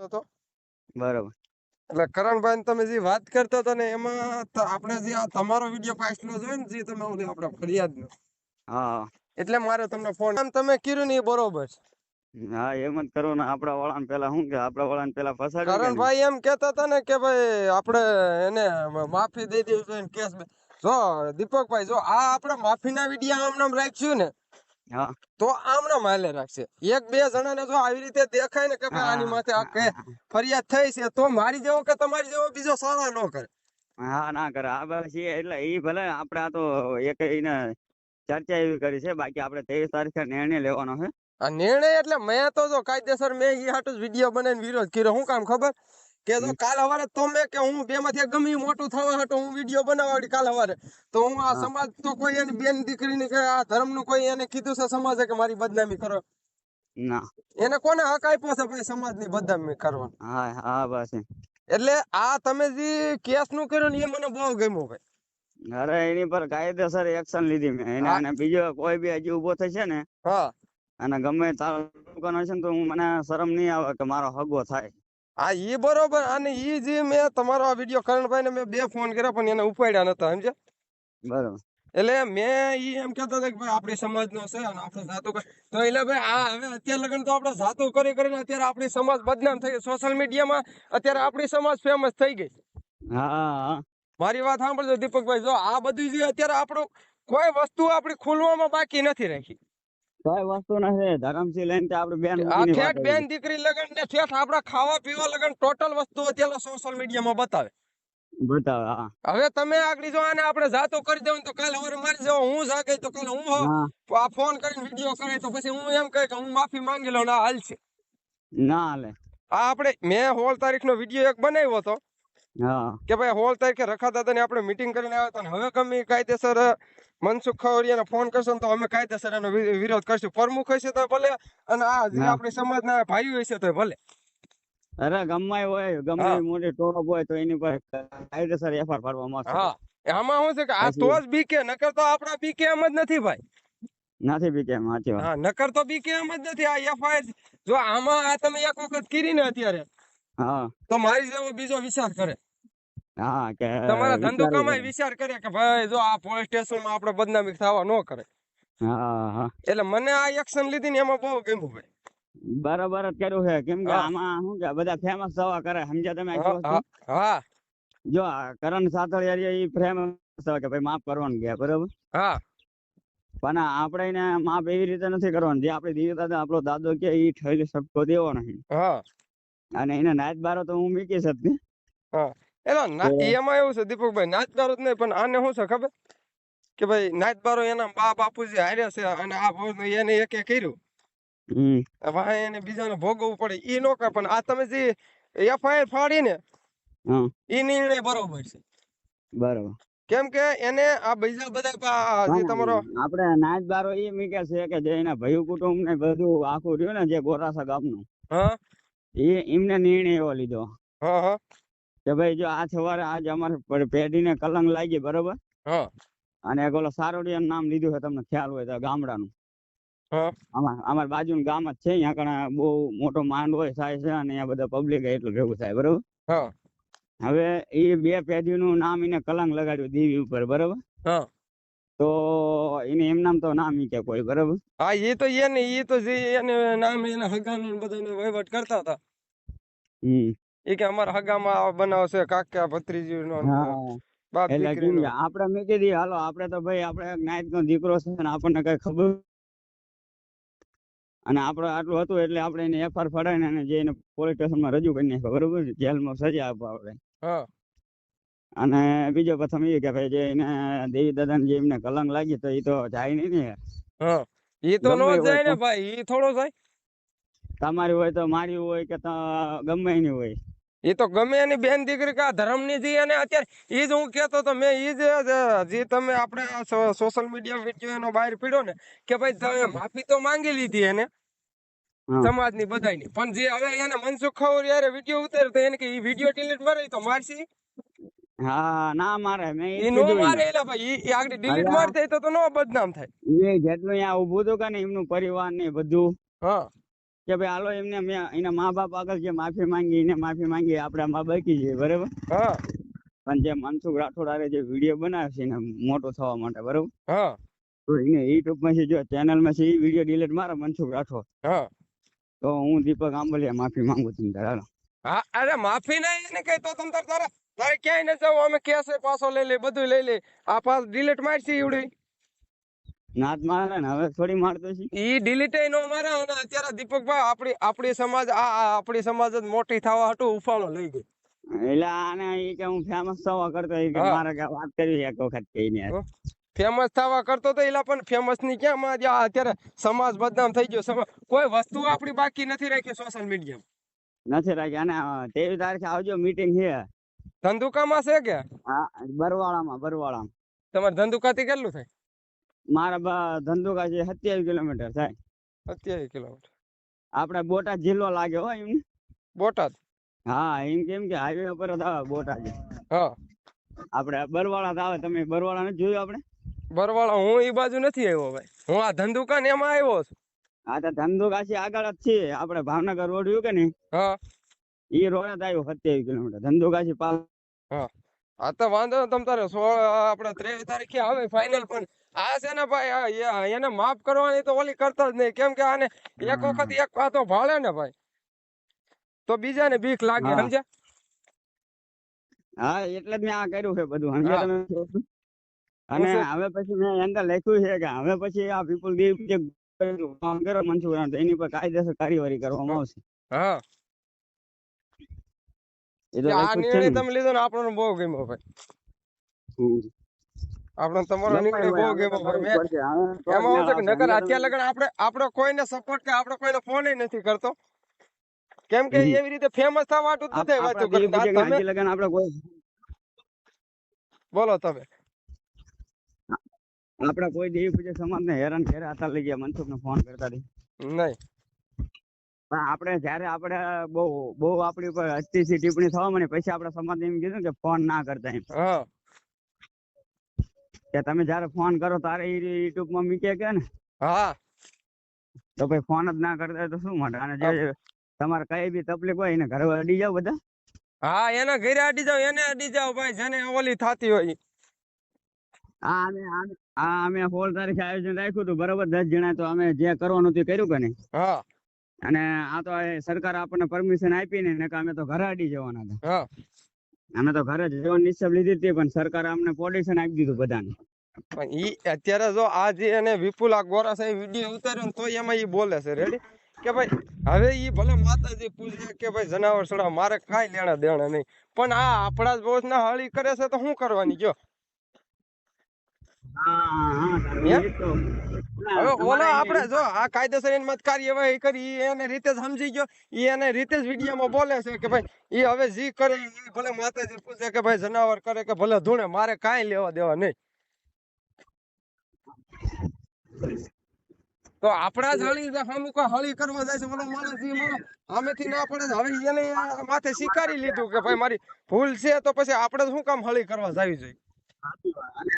હતો બરોબર. એટલે કરણભાઈ તમે જે વાત કરતા હતા ને એમાં આપણે જે આ તમારો વીડિયો પાછલો જોયો ને જે તમે ઓલી આપણે ફરિયાદ નો હા. એટલે મારે તમને ફોન આમ તમે કીધું ને એ બરોબર છે. હા એમ જ કરો ને આપડા વાળાને પેલા શું કે આપડા વાળાને પેલા ફસાડ કરણ ભાઈ એમ કેતા હતા ને કે ભાઈ આપણે એને માફી દઈ દેવી જોઈએ ને કેસ જો દીપકભાઈ જો આ આપણે માફીના વીડિયો આમ નામ રાખ્યું ને તો આમ ના હાલે રાખશે. એક બે જણા ને જો આવી રીતે દેખાય ને કે ભાઈ આની માથે આ કે ફરિયાદ થઈ છે તો મારી જેવો કે તમારી જેવો બીજો સવાલ ન કરે. હા ના કરે. આ બસ એટલે એ ભલે આપણે આ તો એક એને ચર્ચા એવી કરી છે બાકી આપણે ત્રેવીસ તારીખે નિર્ણય લેવાનો છે. આ નિર્ણય એટલે મેં તો જો કાયદેસર મેં ઈ હાટુ વીડિયો બનાવીને વિરોધ કર્યો. શું કામ ખબર? કે જો કાલ હવારે તો મેં કે હું બે માંથી ગમી મોટું થવા હતો હું વીડિયો બનાવવાડી કાલ હવારે તો હું આ સમાજ તો કોઈ એની બેન દીકરીની કે આ ધર્મનું કોઈ એને કીધું છે સમાજે કે મારી બદનામી કરો. ના. એને કોને હક આપ્યો છે ભાઈ સમાજની બદનામી કરવાનો? હા હા બસ એટલે આ તમે જે કેસનું કર્યું ને એ મને બહુ ગમ્યું ભાઈ. અરે એની પર કાયદેસર એક્શન લીધી મેં. એને અને બીજો કોઈ બી હજી ઊભો થશે ને હા. અને ગમે તાલુકાનો છે ને તો હું મને શરમ નહીં આવે કે મારો હગો થાય. હા એ બરોબર. અને એ જે મેં તમારો આ વીડિયો કરણભાઈ ને મેં બે ફોન કર્યા પણ એને ઉપાડ્યા નતા સમજ્યા? બરોબર. એટલે મેં ઈ એમ કેતો હતો કે ભાઈ આપણી સમાજનો છે અને આપણે જાતો કરી. તો એટલે ભાઈ આ હવે અત્યારે લગન તો આપણે જાતો કરી કરીને અત્યારે આપણી સમાજ બદનામ થઈ ગઈ. સોશિયલ મીડિયામાં અત્યારે આપણી સમાજ ફેમસ થઈ ગઈ. હા. મારી વાત સાંભળજો દીપકભાઈ. જો આ બધું જે અત્યારે આપણું કોઈ વસ્તુ આપણી ખુલવામાં બાકી નથી રાખી. કોઈ વસ્તુ નથી. ધરમસિંહ લઈને તે આપણે બેન આ ઠેઠ બેન દીકરી લગન ને ઠેઠ આપડા ખાવા પીવા લગન ટોટલ વસ્તુ અત્યારે સોશિયલ મીડિયામાં બતાવે. બતાવે હા. હવે તમે આગળ જો આને આપણે જાતો કરી દેવું તો કાલે હવે મારી જાવ હું જાગે તો કાલે હું આ ફોન કરીને વીડિયો કરે તો પછી હું એમ કહે કે હું માફી માંગી લઉં ના હાલ છે. ના હાલે. આ આપણે મેં સોળ તારીખનો વીડિયો એક બનાવ્યો હતો. હા. કે ભાઈ હોલ તારીખે રખા દાદાની આપણે મીટિંગ કરીને આવ્યા હતા હવે ગમે કાયદેસર મનસુખ ખવડિયાને ફોન કરશો તો અમે કાયદેસર એનો વિરોધ કરશું. પ્રમુખ હશે તો ભલે અને આ જે. આપણી સમાજના ભાઈઓ હશે તો ભલે. અરે ગમાય હોય ગમે મોટી ટોપ હોય તો એની પર કાયદેસર એફઆર આવશે હા. આમાં શું છે કે આ તો જ બીકે નકર તો આપણા બીકે એમ જ નથી ભાઈ. નથી બી એમ સાચી હા નકર તો બીકે એમ જ નથી. આ એફઆઈઆર જો આમાં આ તમે એક વખત કરી ને અત્યારે હા. તો મારી જેવો બીજો વિચાર કરે. હા કે તમારા ધંધો પડે. વિચાર કરે કે ભાઈ જો આ પોલીસ સ્ટેશનમાં આપણે બદનામી થવા ન કરે. હા હા. એટલે મને આ એક્શન લીધી ને એમાં બહુ ગમ્યું ભાઈ. બરાબર જ કર્યું છે. કેમ કે આમાં શું કે બધા ફેમસ થવા કરે. સમજ્યા તમે હા? હા હા. જો કરણ સાતળિયા એ ફેમસ થવા કે ભાઈ માફ કરવાનું કે બરાબર? હા. પણ આપણે એને માફ એવી રીતે નથી કરવાનું. જે આપણે દીદી દાદા આપણો દાદો કે એ ઠેલી સબકો દેવો નહીં હા. અને એને નાચ બારો તો હું મીકી શકતી. એટલે ના એમાં એવું છે દીપકભાઈ નાચબારો જ નહીં પણ આને શું છે ખબર? કે ભાઈ નાચબારો એના બા બાપુજી હાર્યા છે અને આ ભોજ એને એકે કર્યું. હવે એને બીજાને ભોગવવું પડે ઈ નો કરે પણ આ તમે જે એફઆઈઆર ફાડી ને ઈ નિર્ણય બરોબર છે. બરોબર. કેમ કે એને આ બીજા બધા જે તમારો આપણે નાચ બારો એ મીકે છે કે જે એના ભાઈ કુટુંબ ને બધું આખું રહ્યું ને જે ગોરાસા ગામનું હા. એ એમને નિર્ણય એવો લીધો. હા હા. કે ભાઈ જો આ સવારે આજ અમારે પેઢીને કલંક લાગી બરોબર? અને એક ઓલો સારોડિયા નામ લીધું છે તમને ખ્યાલ હોય તો ગામડાનું. અમાર અમાર ગામ જ છે અહીંયા કણા બહુ મોટો માંડ હોય થાય છે અને અહીંયા બધા પબ્લિક એટલું ભેગું થાય બરોબર? હવે એ બે પેઢીનું નામ એને કલંક લગાડ્યું દેવી ઉપર બરોબર? તો એને એમ નામ તો નામ ઈ કે કોઈ બરોબર? હા એ તો એને એ તો જે એને નામ એના હગાનું બધાને વહીવટ કરતા હતા. હમ. એ કે અમારા હગામાં આ બનાવ છે કાકા ભત્રીજીનો બાપ દીકરીનો. આપણે મેં કીધી હાલો આપણે તો ભાઈ આપણે એક નો દીકરો છે ને આપણને કઈ ખબર અને આપણે આટલું હતું એટલે આપણે એને એફઆર ફડાવીને અને જઈને પોલીસ સ્ટેશનમાં રજૂ કરી નાખ્યો બરોબર જેલમાં સજા આપો આપણે અને બીજો પ્રથમ એ કે ભાઈ જે એને દેવી દાદા જે એમને કલંક લાગી તો એ તો જાય નહીં ને એ તો નો જાય ને. ભાઈ એ થોડો જાય. તમારી હોય તો મારી હોય કે ત- ગમે એની હોય. એ તો ગમે એની બેન દીકરી કા ધર્મની જે અને અત્યારે એ જ હું કહેતો તો મેં એ જ જે તમે આપણે સોશિયલ મીડિયા વીડિયો એનો બહાર પીડો ને કે ભાઈ તમે માફી તો માંગી લીધી એને. હા. સમાજની બધાયની. પણ જે હવે એને મનસુખ ખવડિયારે વીડિયો ઉતાર્યો તો એને કે એ વીડિયો ડિલીટ મારે તો મારસી હા ના મારે. મેં એ નો મારે એલા ભાઈ ઈ આગળ ડિલીટ મારતે તો તો નો બદનામ થાય. એ જેટલું અહીંયા ઊભું તો કે ને એમનું પરિવાર ને બધું. હા. કે ભાઈ હાલો એમને મેં એના મા બાપ આગળ જે માફી માંગી એને માફી માંગી આપણે મા બાકી છે બરાબર? હા. પણ જે મનસુખ રાઠોડ જે વીડિયો બનાવે છે એને મોટો થવા માટે બરાબર? હા. તો એને યુટ્યુબમાં જો ચેનલમાં છે એ વીડિયો ડિલીટ મારે મનસુખ રાઠોડ. હા. તો હું દીપક આંબલિયા માફી માંગુ છું તારે હા અરે માફી નહીં એને કહેતો તો તમ તાર તારા ક્યાંય ન જાવ અમે કેસે પાછો લઈ લે બધું લઈ લે આ પાસ ડિલીટ મારશી એવડી નાત મારે ને હવે થોડી મારતો છે ઈ ડિલીટ નો મારે અને અત્યારે દીપકભાઈ આપણી આપણી સમાજ આ આ આપણી સમાજ જ મોટી થવા હતું ઉફાળો લઈ ગઈ. એટલે આને ઈ કે હું ફેમસ થવા કરતો ઈ કે મારે વાત કરવી એક વખત કહીને. ફેમસ થવા કરતો તો એલા પણ ફેમસની ક્યાં માં અત્યારે સમાજ બદનામ થઈ ગયો કોઈ વસ્તુ આપણી બાકી નથી રાખી સોશિયલ મીડિયા નથી રાખી. અને તેવી તારીખે આવજો મીટિંગ છે. ધંધુકામાં છે કે? હા બરવાળામાં બરવાળામાં. તમારે ધંધુકાથી કેટલું થાય? મારા ધંધુકા છે સત્યાવીસ કિલોમીટર થાય. સત્યાવીસ કિલોમીટર. આપણે બોટાદ જિલ્લો લાગે હો એમ બોટાદ? હા એમ કેમ કે હાઈવે ઉપર જ આવે બોટાદ. હા. આપણે બરવાળા આવે તમે બરવાળા નથી જોયું આપણે બરવાળા હું એ બાજુ નથી આવ્યો ભાઈ. હું આ ધંધુકા ને એમાં આવ્યો છું. હા તો ધંધુકા છે આગળ જ છે. આપણે ભાવનગર રોડ કે નહીં? હા. એ રોડ જ આવ્યો સત્યાવીસ કિલોમીટર. ધંધુકા છે પાસ આ તો વાંધો તમ તારે. સોળ આપણે ત્રેવીસ તારીખે આવે ફાઇનલ પણ. આ છે ને ભાઈ એને માફ કરવાની તો ઓલી કરતા જ નહીં. કેમ કે આને એક વખત એક પાતો ભાળે ને ભાઈ. તો બીજાને બીક લાગે હા. સમજ્યા? હા એટલે જ મેં આ કર્યું છે બધું. સમજ્યા તમે? અને હવે પછી મેં અંદર લખ્યું છે કે હવે પછી આ પીપલ દીપ જે કામ કરો મનસુખ એની પર કાયદેસર કાર્યવાહી કરવામાં આવશે. હા. આ લખ્યું જ છે નિર્ણય તમે લીધો ને આપણને બહુ ગમ્યો ભાઈ. હમ. તમારો નિર્ણય બહુ ગમ્યો ભાઈ. હવે પડશે. હવે તો એમાં શું છે કે જ અત્યારે લગન આપણે આપણે કોઈને સપોર્ટ કે આપણે કોઈને ફોન નથી કરતો. કેમ કે એવી રીતે ફેમસ થવા વાટું વાતું તમે લગન આપણે કોઈ બોલો તમે. આપણા કોઈ દેવી પૂજક સમાજને હેરાન ઘેરે હતા લઈ ગયા મનસુખને ફોન કરતા નહીં. પણ આપણે જયારે આપણે બહુ બહુ આપણી ઉપર અતિશી ટિપ્પણી થવા માંડી પછી આપણે સમાજ એમ કીધું કે ફોન ના કરતા એમ. કે તમે જયારે ફોન કરો તારે એ યુટ્યુબમાં મૂકે કે ને? હા. તો ભાઈ ફોન જ ના કરતા તો શું માટે? અને જે તમારે કઈ બી તકલીફ હોય એને ઘરે અડી જાવ બધા. હા એના ઘરે અડી જાવ એને અડી જાવ ભાઈ જેને ઓલી થતી હોય. આ અમે આ અમે સોળ તારીખે આયોજન રાખ્યું હતું બરોબર? દસ જણા તો અમે જે કરવાનું તે કર્યું કે નહીં? હા. અને આ તો સરકાર આપણને પરમિશન આપી ને અમે તો ઘરે અડી જવાના હતા. અમે તો ઘરે જવાની નિશ્ચય લીધી હતી પણ સરકાર અમને પોલ્યુશન આપી દીધું બધાને. પણ ઈ અત્યારે જો આ જે એને વિપુલ આ ગોરા સાહેબ વીડિયો ઉતાર્યો તો એમાં ઈ બોલે છે રેડી કે ભાઈ હવે ઈ ભલે માતાજી પૂજે કે ભાઈ જનાવર સડા મારે કાંઈ લેણા દેણા નહીં. પણ આ આપણા જ બોસ ના હળી કરે છે તો શું કરવાની જો? હવે ઓલો આપણે જો આ કાયદેસર એની મત કાર્યવાહી કરી એને રીતે જ સમજી ગયો ઈ એને રીતે જ વિડીયોમાં બોલે છે કે ભાઈ ઈ હવે જી કરે ઈ ભલે માતાજી પૂછે કે ભાઈ જનાવર કરે કે ભલે ધૂણે મારે કાંઈ લેવા દેવા નહીં. તો આપણા જ હળી અમુક હળી કરવા જાય છે ઓલો માણસ આમેથી ના પડે હવે એને માથે સ્વીકારી લીધું કે ભાઈ મારી ભૂલ છે તો પછી આપણે શું કામ હળી કરવા જાવી જોઈએ?